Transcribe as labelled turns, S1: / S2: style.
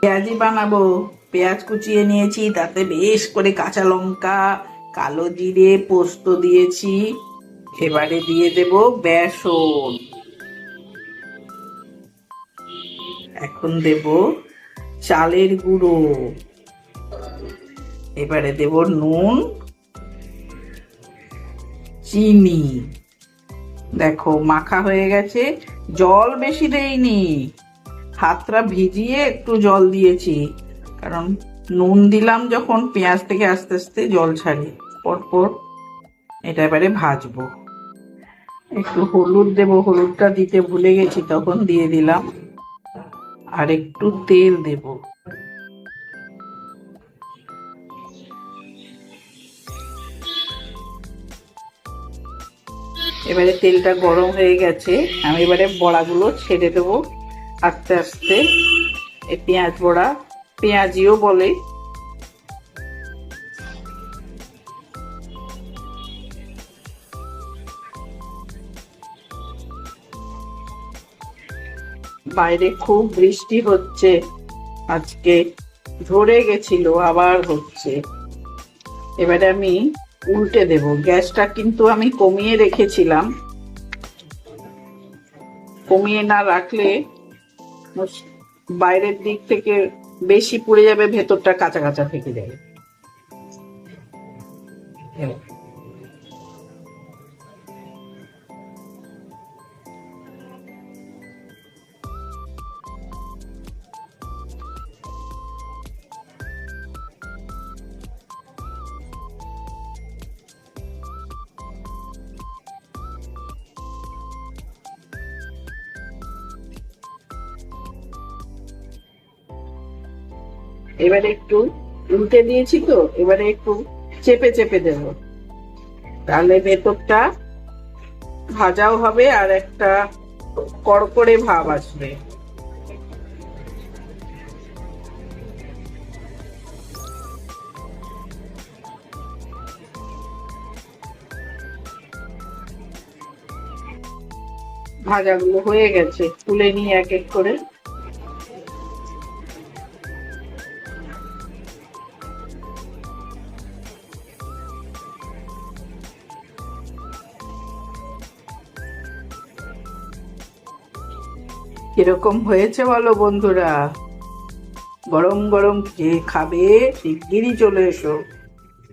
S1: পেঁয়াজি বানাবো। পেঁয়াজ কুচিয়ে নিয়েছি, তাতে বেশ করে কাঁচা লঙ্কা, কালো জিরে পোস্ত দিয়েছি। এবারে দিয়ে দেব বেসন। এখন দেব চালের গুঁড়ো। এবারে দেব নুন, চিনি। দেখো, মাখা হয়ে গেছে। জল বেশি দেইনি। হাতটা ভিজিয়ে একটু জল দিয়েছি। কারণ নুন দিলাম যখন, পেঁয়াজ থেকে আস্তে আস্তে জল ছাড়ে পরপর এটা এবারে ভাজবো। একটু হলুদ দেবো, হলুদটা দিতে ভুলে গেছি, তখন দিয়ে দিলাম। আর একটু তেল দেব। এবারে তেলটা গরম হয়ে গেছে। আমি এবারে বড়াগুলো ছেড়ে দেবো। আস্তে আস্তে। এই পেঁয়াজ বড়া, পেঁয়াজিও বলে। বাইরে খুব বৃষ্টি হচ্ছে। আজকে ধরে গেছিল, আবার হচ্ছে। এবারে আমি উল্টে দেব। গ্যাসটা কিন্তু আমি কমিয়ে রেখেছিলাম। কমিয়ে না রাখলে বাইরের দিক থেকে বেশি পুড়ে যাবে ভেতরটা কাঁচা কাঁচা থেকে যাবে। এবার। একটু উল্টে দিয়েছি তো, এবারে একটু চেপে চেপে দেব তাহলে ভেতরটা ভাজাও হবে আর একটা কড়কড়ে ভাব আসবে ভাজাগুলো হয়ে গেছে, তুলে নিয়ে এক এক করে কীরকম হয়েছে বলো বন্ধুরা। গরম গরম খেয়ে খাবে শিগগিরই চলে এসো।